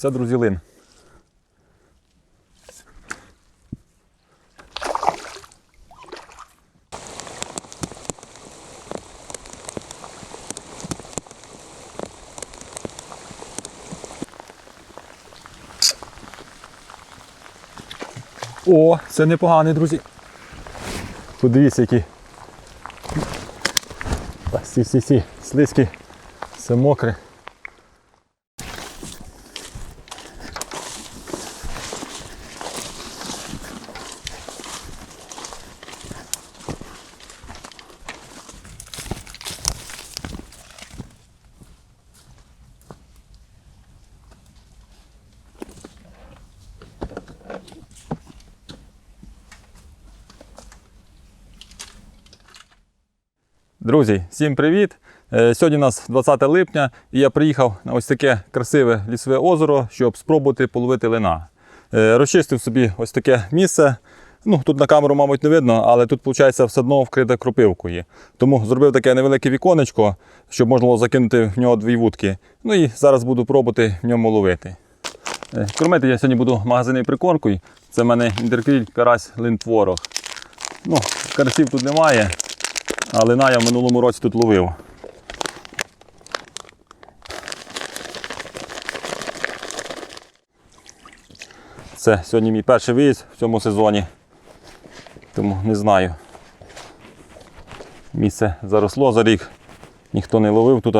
Це, друзі, лин. О, це непоганий, друзі. Подивіться, які. Та, Сі, сі, сі, слизькі, все мокре. Друзі, всім привіт! Е, Сьогодні у нас 20 липня і я приїхав на ось таке красиве лісове озеро, щоб спробувати половити лина. Е, Розчистив собі ось таке місце. Ну, Тут на камеру, мабуть, не видно, але тут, виходить, все одно вкрите кропивкою. Тому зробив таке невелике віконечко, щоб можна було закинути в нього дві вудки. Ну і зараз буду пробувати в ньому ловити. Е, Кормити я сьогодні буду магазинною прикормкою. Це в мене інтеркріль карась линтворог. Ну, карасів тут немає. Але на я в минулому році тут ловив. Це сьогодні мій перший виїзд в цьому сезоні. Тому не знаю. Місце заросло за рік. Ніхто не ловив тут.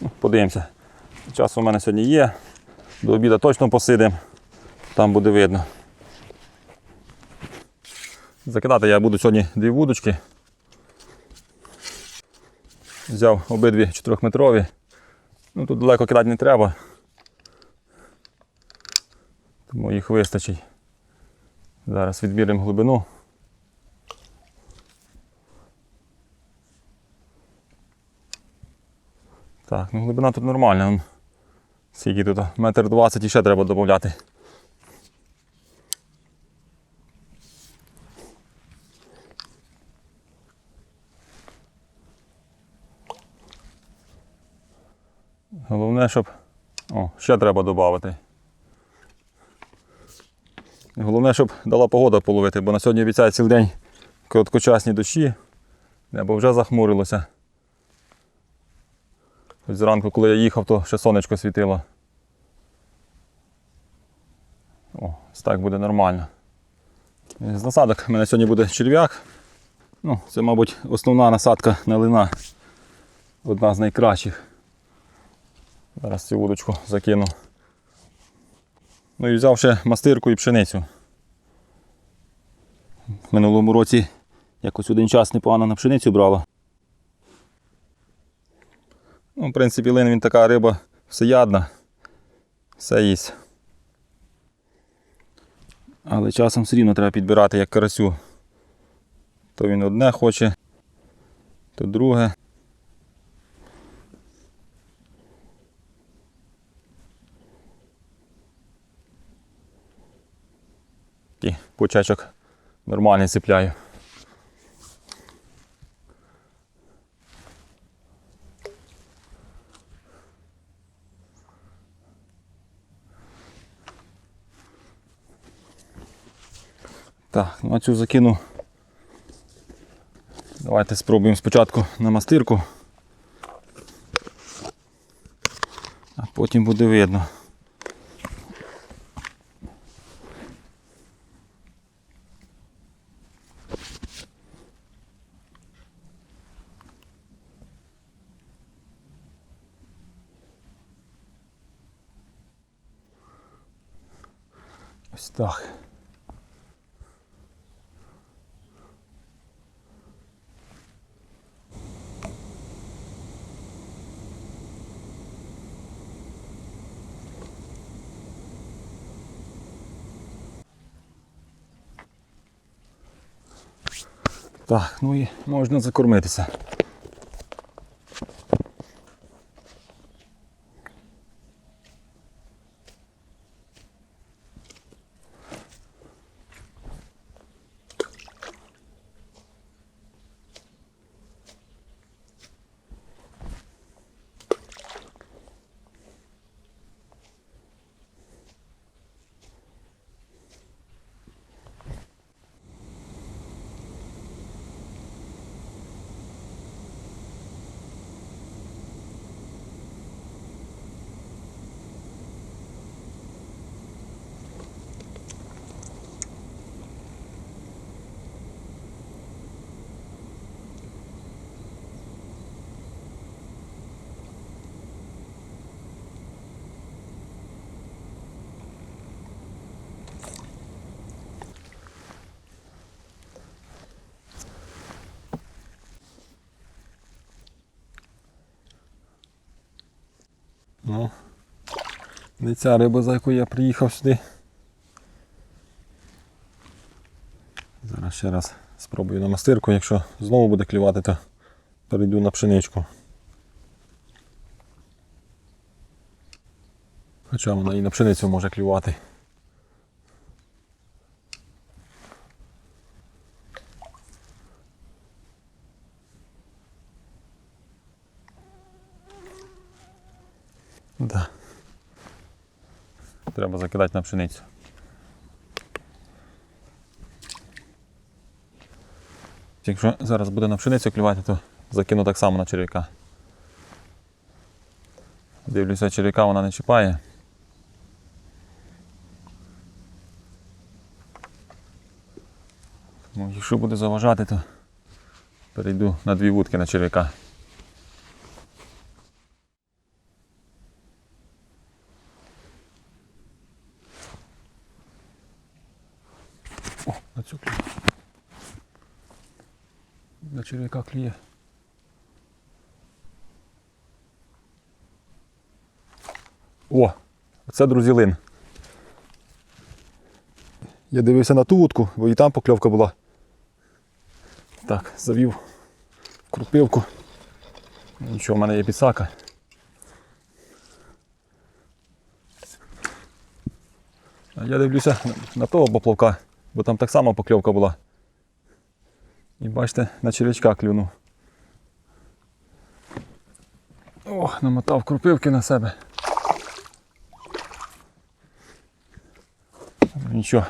Ну, Подивимося. Час у мене сьогодні є. До обіду точно посидимо. Там буде видно. Закидати я буду сьогодні дві вудочки. Взяв обидві 4-метрові. Ну, тут далеко кидати не треба. Тому їх вистачить. Зараз відміряємо глибину. Так, ну глибина тут нормальна. Скільки тут? Метр двадцять і ще треба додати. Головне, щоб. О, ще треба додати. Головне, щоб дала погода половити, бо на сьогодні обіцяє цілий день короткочасні дощі, небо вже захмурилося. Хоч зранку, коли я їхав, то ще сонечко світило. О, так буде нормально. З насадок в мене сьогодні буде черв'як. Ну, Це, мабуть, основна насадка на лина. Одна з найкращих. Зараз цю вудочку закину. Ну і взяв ще мастирку і пшеницю. В минулому році якось один час непогано на пшеницю брала. Ну, в принципі, лин він така риба всеядна, все їсть. Але часом все рівно треба підбирати як карасю. То він одне хоче, то друге. Такий почечок нормальний цепляю. Так, ну а цю закину. Давайте спробуємо спочатку на мастирку, а потім буде видно. Ось так. Так, ну і можна закормитися. Ну, не ця риба, за яку я приїхав сюди. Зараз ще раз спробую на мастирку. Якщо знову буде клювати, то перейду на пшеничку. Хоча вона і на пшеницю може клювати. Да. Треба закидати на пшеницю. Якщо зараз буде на пшеницю клювати, то закину так само на черв'яка. Дивлюся, черв'яка вона не чіпає. Ну, якщо буде заважати, то перейду на дві вудки на черв'яка. О, на цю клює. На черв'яка. О, це друзі лин. Я дивився на ту вудку, бо і там покльовка була. Так, завів крупивку. Нічого, в мене є підсака. Я дивлюся на того поплавка, бо там так само покльовка була. І бачите, на черв'ячка клюнув. Ох, намотав крупивки на себе. Нічого.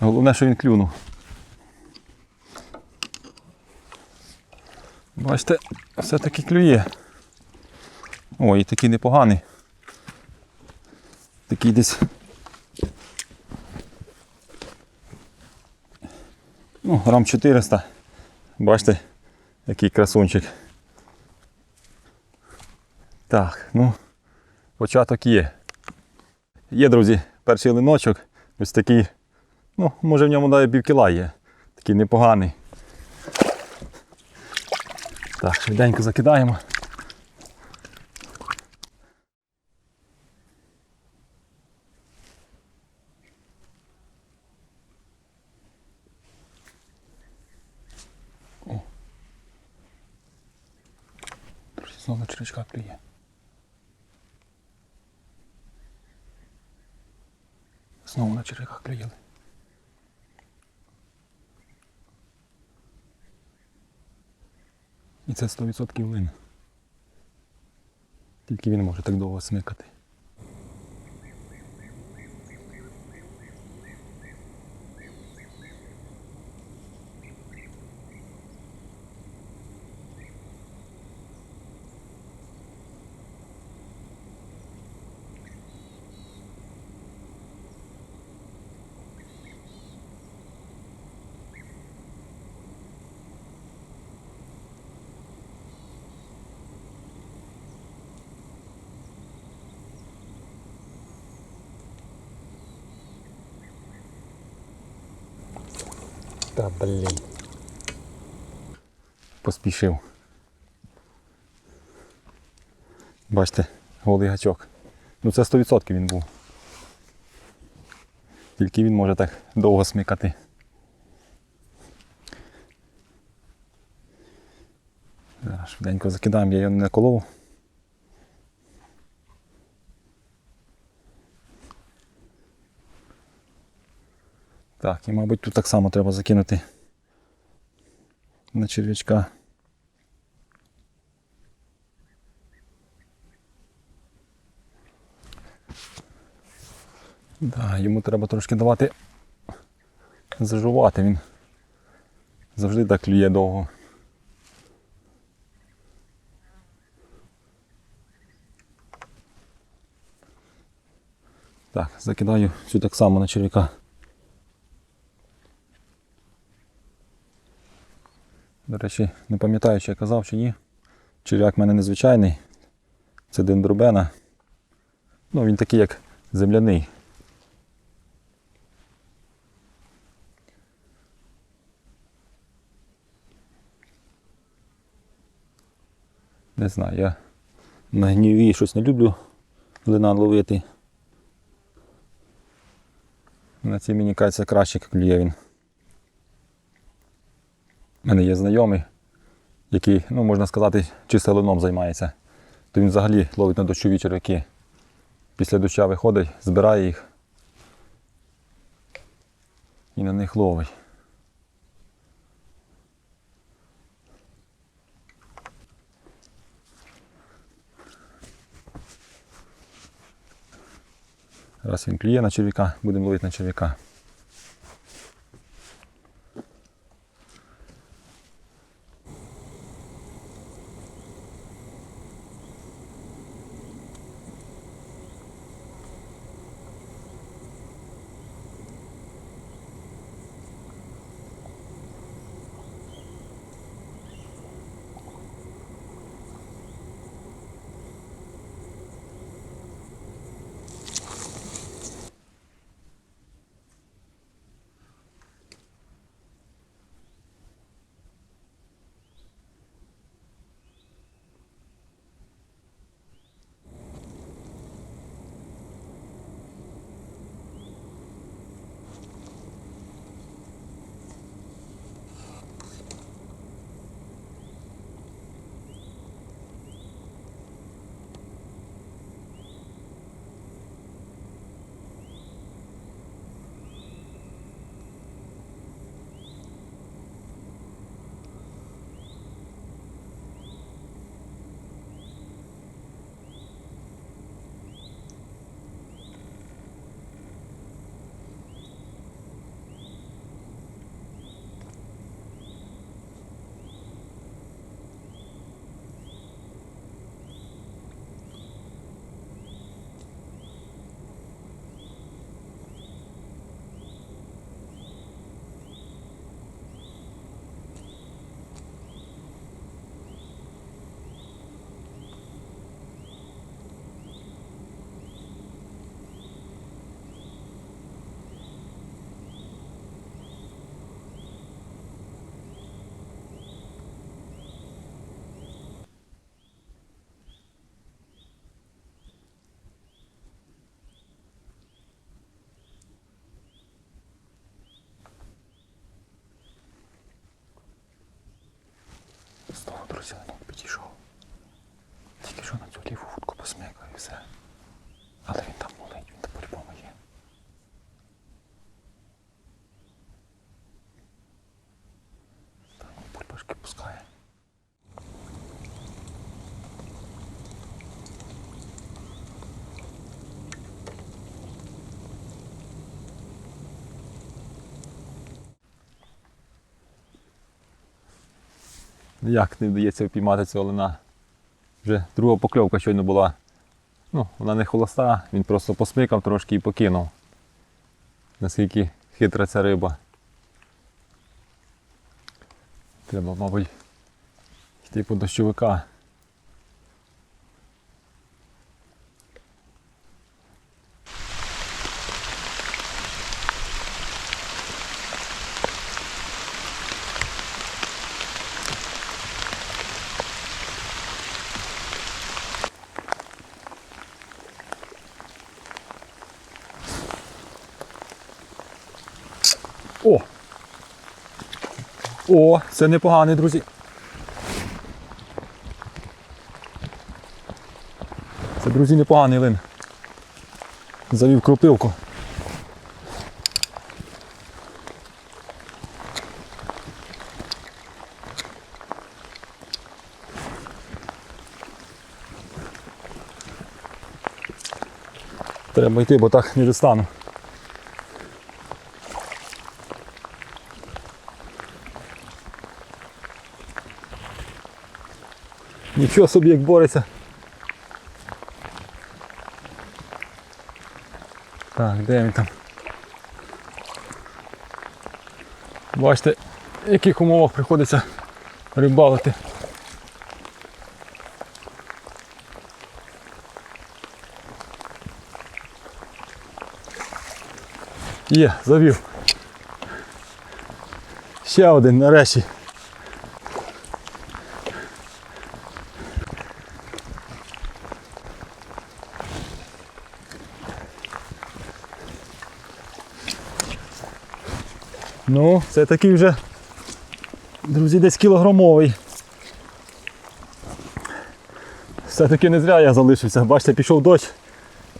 Головне, що він клюнув. Бачите, все-таки клює. Ой, і такий непоганий. Такий десь. Ну, грам 400. Бачите, який красунчик. Так, ну, початок є. Є, друзі, перший линочок. Ось такий, ну, може в ньому навіть півкіла є. Такий непоганий. Так, швиденько закидаємо. О. Червячка клює. Знову на черв'яках клюїли. І це 100% лин. Тільки він може так довго смикати. Блін. Поспішив. Бачите, голий гачок. Ну це 100% він був. Тільки він може так довго смикати. Зараз швиденько закидаємо, я його не колов. Так, і мабуть тут так само треба закинути на черв'ячка. Да, йому треба трошки давати зажувати, він завжди так клює довго. Так, закидаю всю так само на черв'яка. До речі, не пам'ятаю, чи я казав, чи ні. Черв'як в мене незвичайний. Це дендробена. Ну, він такий, як земляний. Не знаю, я На гніві щось не люблю лина ловити. На цій мені кажеться краще клює він. У мене є знайомий, який, ну можна сказати, чисто лином займається. То він взагалі ловить на дощові черв'яки. Після доща виходить, збирає їх і на них ловить. Раз він клює на черв'яка, будемо ловити на черв'яка. Знову, друзі, ленок підійшов. Тільки що на цю ліву вудку посмикав і все. Але він там мулить, він там по-любому є. Там бульбашки пускає. Як не вдається впіймати цього лина? Вже друга покльовка щойно була. Ну, вона не холоста, він просто посмикав трошки і покинув. Наскільки хитра ця риба. Треба, мабуть, йти по дощовика. О! О, це непоганий, друзі. Це, друзі, непоганий лин. Завів кропивку. Треба йти, бо так не достану. Нічого собі як бореться. Так, де він там? Бачите, в яких умовах приходиться рибалити. Є, завів. Ще один нарешті. Ну, це такий вже, друзі, десь кілограмовий. Все-таки не зря я залишився. Бачите, пішов дощ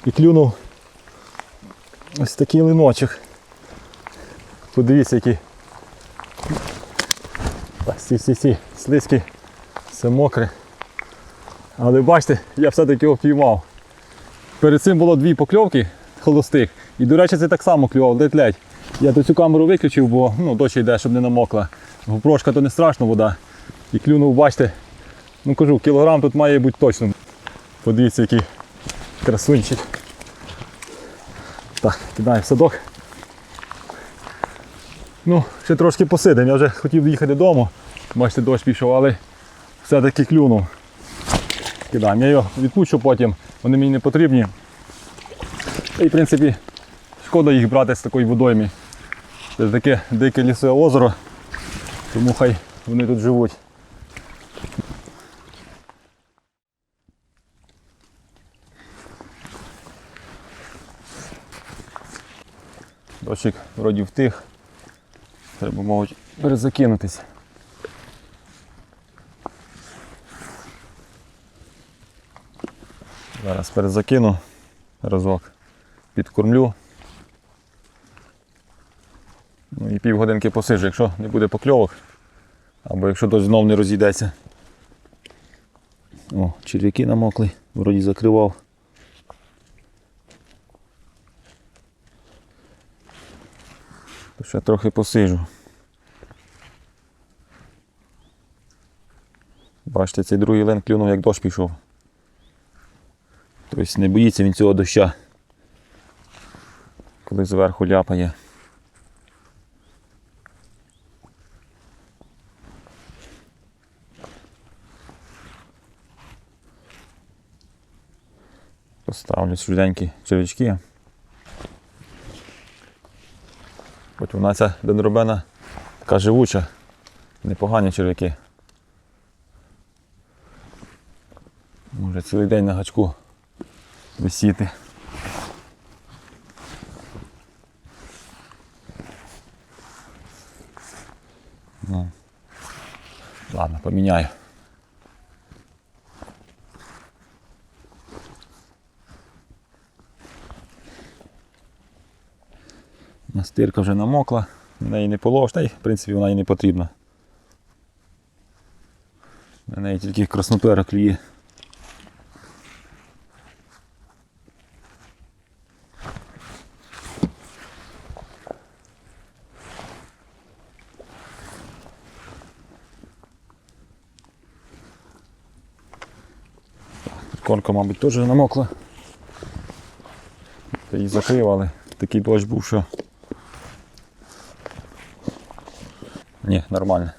і клюнув ось такий линочок. Подивіться, які. Так, всі, слизькі, все мокре. Але бачите, я все-таки його впіймав. Перед цим було дві покльовки холостих. І, до речі, це так само клював, ледь-ледь. Я тут цю камеру виключив, бо ну, дощ йде, щоб не намокла. Гопрошка то не страшно вода. І клюнув, бачите, ну кажу, кілограм тут має бути точно. Подивіться, який красунчик. Так, кидаємо в садок. Ну, ще трошки посидимо. Я вже хотів їхати додому. Бачите, дощ пішов, але все-таки клюнув. Кидаємо. Я його відпущу потім, вони мені не потрібні. Й, в принципі, шкода їх брати з такої водойми. Це таке дике лісове озеро, тому хай вони тут живуть. Дощик вроді втих. Треба, мабуть, перезакинутися. Зараз перезакину разок, підкормлю. Ну і півгодинки посижу, якщо не буде покльовок, або якщо дощ знов не розійдеться. О, черв'яки намокли, вроді закривав. Ще трохи посижу. Бачите, цей другий лен клюнув, як дощ пішов. Тобто не боїться він цього доща. коли зверху ляпає. Поставлю швиденькі червячки. Хоч вона ця дендробена така живуча, непогані червяки. Може цілий день на гачку висіти. Ну. Ладно, поміняю. Настирка вже намокла, на неї не положиш, та й в принципі вона і не потрібна. На неї тільки краснопера клює. Конка, мабуть, теж намокла. Та її закрив, але такий дощ був, що. Ні, нормально.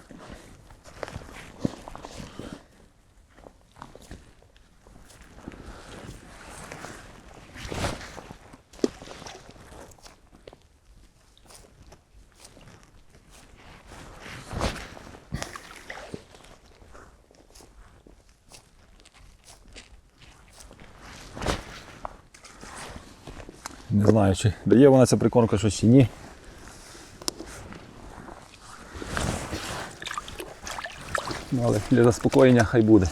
Не знаю, чи дає вона ця прикормка щось чи ні. Але для заспокоєння хай буде.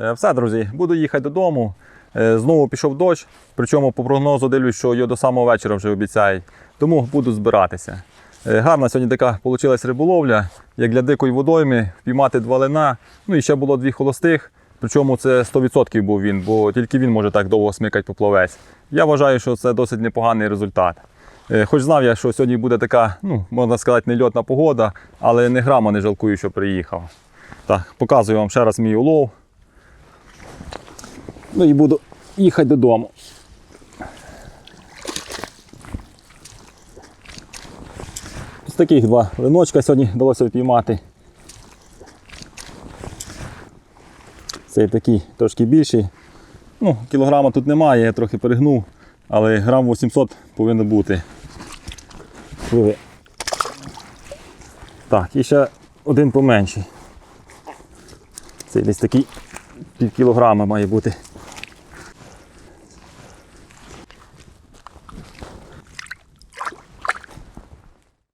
Е, Все, друзі, буду їхати додому. Е, Знову пішов дощ, причому по прогнозу дивлюсь, що його до самого вечора вже обіцяють. Тому буду збиратися. Е, Гарна сьогодні така вийшла риболовля, як для дикої водойми, впіймати два лина. Ну і ще було дві холостих. Причому це 100% був він, бо тільки він може так довго смикати поплавець. Я вважаю, що це досить непоганий результат. Е, Хоч знав я, що сьогодні буде така, ну, можна сказати, нельотна погода, але не грама не жалкую, що приїхав. Так, показую вам ще раз мій улов. Ну і буду їхати додому. Ось таких два линочка сьогодні вдалося впіймати. Цей такий трошки більший. Ну, кілограма тут немає, я трохи перегнув, але грам 800 повинно бути. Пливе. Так, і ще один поменший. Цей десь такий пів кілограма має бути.